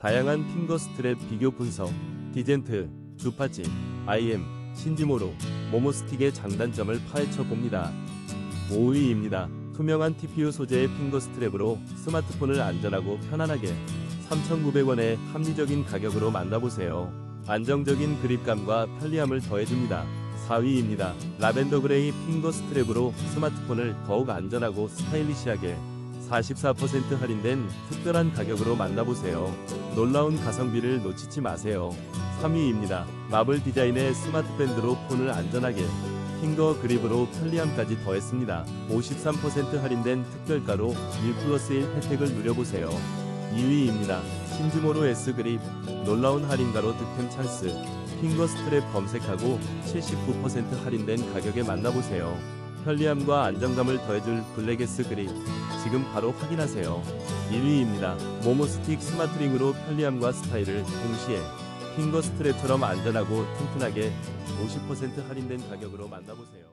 다양한 핑거 스트랩 비교 분석, 디젠트, 주파찌, IM, 신지모로, 모모스틱의 장단점을 파헤쳐 봅니다. 5위입니다. 투명한 TPU 소재의 핑거 스트랩으로 스마트폰을 안전하고 편안하게 3,900원의 합리적인 가격으로 만나보세요. 안정적인 그립감과 편리함을 더해줍니다. 4위입니다. 라벤더 그레이 핑거 스트랩으로 스마트폰을 더욱 안전하고 스타일리시하게 44% 할인된 특별한 가격으로 만나보세요. 놀라운 가성비를 놓치지 마세요. 3위입니다. 마블 디자인의 스마트 밴드로 폰을 안전하게 핑거 그립으로 편리함까지 더했습니다. 53% 할인된 특별가로 1 플러스 1 혜택을 누려보세요. 2위입니다. 신즈모로 S 그립 놀라운 할인가로 득템 찬스 핑거 스트랩 검색하고 79% 할인된 가격에 만나보세요. 편리함과 안정감을 더해줄 블랙S 그립 지금 바로 확인하세요. 1위입니다. 모모스틱 스마트링으로 편리함과 스타일을 동시에 핑거 스트랩처럼 안전하고 튼튼하게 50% 할인된 가격으로 만나보세요.